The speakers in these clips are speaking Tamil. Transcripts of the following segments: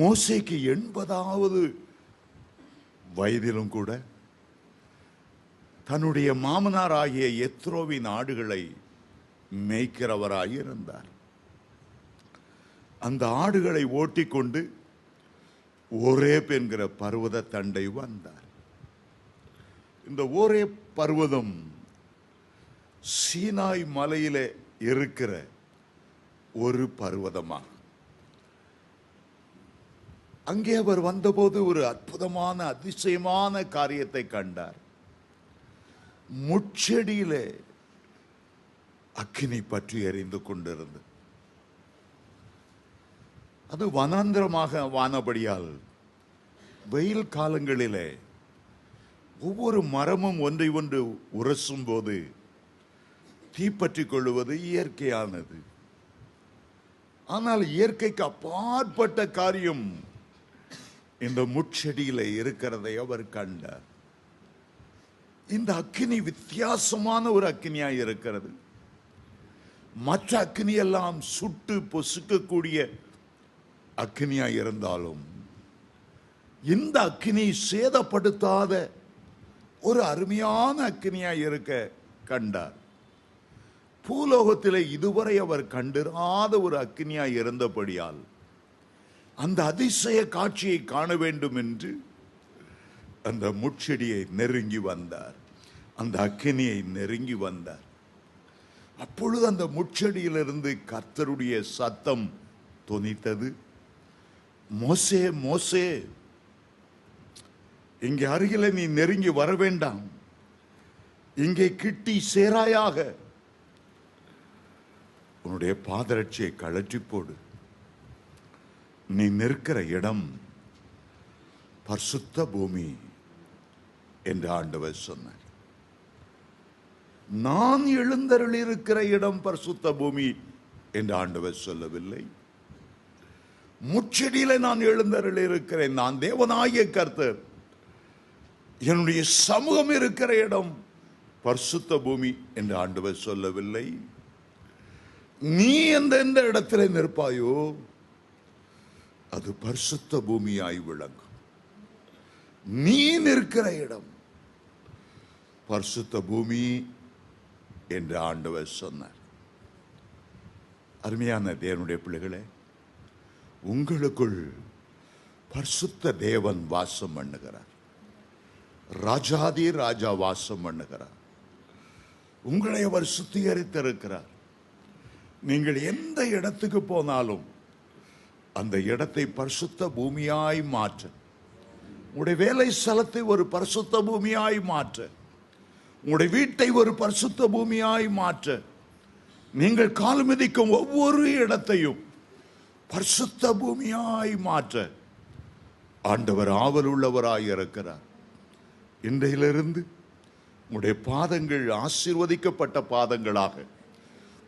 மோசைக்கு எண்பதாவது வயதிலும் கூட தன்னுடைய மாமனாராகிய எத்ரோவின் ஆடுகளை மேய்க்கிறவராக இருந்தார். அந்த ஆடுகளை ஓட்டிக்கொண்டு ஓரேப் என்கிற பர்வத தண்டை வந்தார். இந்த ஓரே பர்வதம் சீனாய் மலையில இருக்கிற ஒரு பர்வதமாகும். அங்கே அவர் வந்தபோது ஒரு அற்புதமான அதிசயமான காரியத்தை கண்டார். முச்செடியிலே அக்கினி பற்றி எறிந்து கொண்டிருந்தது. அது வனாந்திரமாக வானபடியால் வெயில் காலங்களிலே ஒவ்வொரு மரமும் ஒன்றை ஒன்று உரசும் போது தீப்பற்றிக் கொள்வது இயற்கையானது. ஆனால் இயற்கைக்கு அப்பாற்பட்ட காரியம் இந்த முட்செடியில் இருக்கிறதை அவர் கண்டார். இந்த அக்கினி வித்தியாசமான ஒரு அக்கினியாக இருக்கிறது. மற்ற அக்கினியெல்லாம் சுட்டு பொசுக்கக்கூடிய அக்னியாக இருந்தாலும் இந்த அக்கினி சேதப்படுத்தாத ஒரு அருமையான அக்கினியாய் இருக்க கண்டார். பூலோகத்தில் இதுவரை அவர் கண்டிராத ஒரு அக்னியாக இருந்தபடியால் அந்த அதிசய காட்சியை காண வேண்டும் என்று அந்த முட்செடியை நெருங்கி வந்தார். அந்த அக்கினியை நெருங்கி வந்தார். அப்பொழுது அந்த முட்செடியிலிருந்து கர்த்தருடைய சத்தம் தொனித்தது. மோசே மோசே இங்கே அருகில நீ நெருங்கி வர வேண்டாம். இங்கே கிட்டி சேராயாக. உன்னுடைய பாதரட்சியை கழற்றி போடு நீ நிற்கிற இடம் பரிசுத்த பூமி என்று ஆண்டவர் சொன்னார். நான் எழுந்தருள் இருக்கிற இடம் பரிசுத்த பூமி என்று ஆண்டவர் சொல்லவில்லை. முச்செடியில நான் எழுந்தருள் இருக்கிறேன் நான் தேவனாகிய கர்த்தர். என்னுடைய சமூகம் இருக்கிற இடம் பரிசுத்த பூமி என்று ஆண்டவர் சொல்லவில்லை. நீ எந்த எந்த இடத்திலே நிற்பாயோ அது பரிசுத்த பூமியாய் விளங்கும். நீ நிற்கிற இடம் பரிசுத்த பூமி என்று ஆண்டவர் சொன்னார். அருமையான தேவனுடைய பிள்ளைகளே உங்களுக்குள் பரிசுத்த தேவன் வாசம் பண்ணுகிறார். ராஜாதி ராஜா வாசம் பண்ணுகிறார். உங்களை அவர் சுத்திகரித்திருக்கிறார். நீங்கள் எந்த இடத்துக்கு போனாலும் அந்த இடத்தை பரிசுத்த பூமியாய் மாற்ற. உங்களுடைய வேலை ஸ்தலத்தை ஒரு பரிசுத்த பூமியாய் மாற்ற. உங்களுடைய வீட்டை ஒரு பரிசுத்த பூமியாய் மாற்ற. நீங்கள் கால் மிதிக்கும் ஒவ்வொரு இடத்தையும் பரிசுத்த பூமியாய் மாற்ற. ஆண்டவர் ஆவல் உள்ளவராய் இருக்கிறார். இன்றையிலிருந்து உங்களுடைய பாதங்கள் ஆசீர்வதிக்கப்பட்ட பாதங்களாக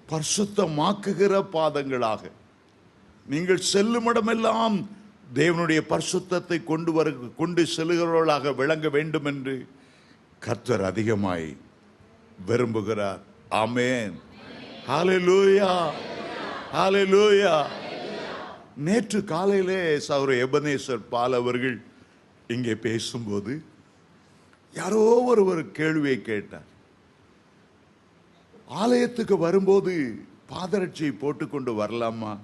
பரிசுத்தமாக்குகிற பாதங்களாக நீங்கள் செல்லும் இடமெல்லாம் தேவனுடைய பரிசுத்தத்தை கொண்டு வர கொண்டு செல்லுகிறவர்களாக விளங்க வேண்டும் என்று கர்த்தர் அதிகமாய் விரும்புகிறார். ஆமென். ஹalleluya. ஹalleluya. நேற்று காலையிலே சௌர எபனேஸ்வர் பால் அவர்கள் இங்கே பேசும்போது யாரோ ஒருவர் கேள்வியை கேட்டார். ஆலயத்துக்கு வரும்போது பாதரட்சியை போட்டுக்கொண்டு வரலாமா?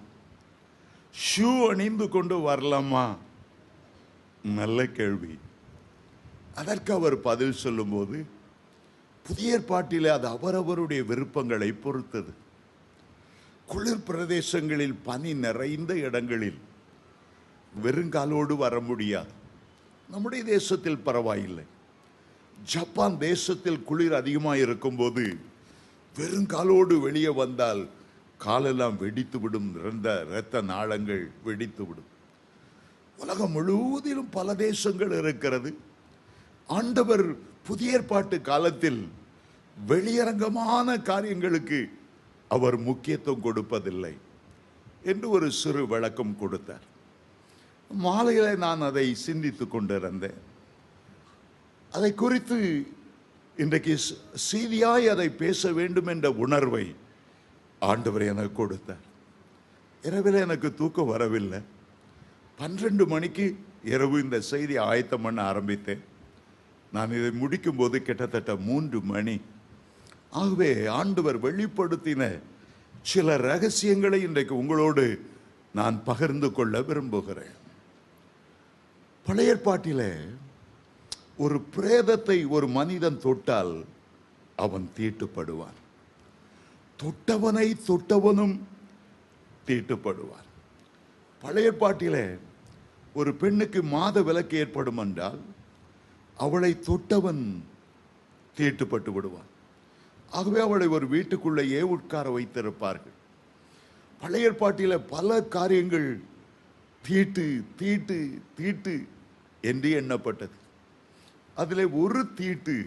ஷூ அணிந்து கொண்டு வரலாமா? நல்ல கேள்வி. அதற்கு அவர் பதில் சொல்லும்போது புதிய ஏற்பாட்டில் அது அவரவருடைய விருப்பங்களை பொறுத்தது. குளிர் பிரதேசங்களில் பனி நிறைந்த இடங்களில் வெறுங்காலோடு வர முடியாது. நம்முடைய தேசத்தில் பரவாயில்லை. ஜப்பான் தேசத்தில் குளிர் அதிகமாக இருக்கும்போது வெறுங்காலோடு வெளியே வந்தால் காலெல்லாம் வெடித்து விடும் இறந்த இரத்த நாளங்கள் வெடித்து விடும் உலகம் முழுவதிலும் பல தேசங்கள் இருக்கிறது. ஆண்டவர் புதிய ஏற்பாட்டு காலத்தில் வெளியரங்கமான காரியங்களுக்கு அவர் முக்கியத்துவம் கொடுப்பதில்லை என்று ஒரு சிறு விளக்கம் கொடுத்தார். மாலையில் நான் அதை சிந்தித்து கொண்டிருந்தேன். அதை குறித்து இன்றைக்கு செய்தியாய் அதை பேச வேண்டும் என்ற உணர்வை ஆண்டவர் எனக்கு கொடுத்தார். இரவில் எனக்கு தூக்கம் வரவில்லை. பன்னிரண்டு மணிக்கு இரவு இந்த செய்தி ஆயத்தம் பண்ண ஆரம்பித்தேன். நான் இதை முடிக்கும் போது கிட்டத்தட்ட மூன்று மணி. ஆகவே ஆண்டவர் வெளிப்படுத்தின சில ரகசியங்களை இன்றைக்கு உங்களோடு நான் பகிர்ந்து கொள்ள விரும்புகிறேன். பழைய ஏற்பாட்டிலே ஒரு பிரேதத்தை ஒரு மனிதன் தொட்டால் அவன் தீட்டுப்படுவான். தொட்டவனை தொட்டவனும் தீட்டுப்படுவார். பழைய ஏற்பாட்டிலே ஒரு பெண்ணுக்கு மாத விலக்கு ஏற்படும் என்றால் அவளை தொட்டவன் தீட்டுப்பட்டு விடுவான். ஆகவே அவளை ஒரு வீட்டுக்குள்ளேயே உட்கார வைத்திருப்பார்கள். பழைய பாட்டியில் பல காரியங்கள் தீட்டு தீட்டு தீட்டு என்று எண்ணப்பட்டது. அதில் ஒரு தீட்டு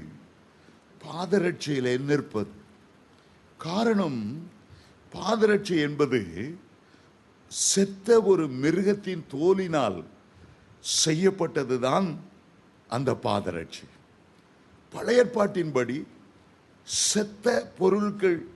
பாதரட்சியிலே நிற்பது. காரணம் பாதரட்சை என்பது செத்த ஒரு மிருகத்தின் தோலினால் செய்யப்பட்டதுதான் அந்த பாதரட்சை. பழையற்பாட்டின்படி செத்த பொருட்கள்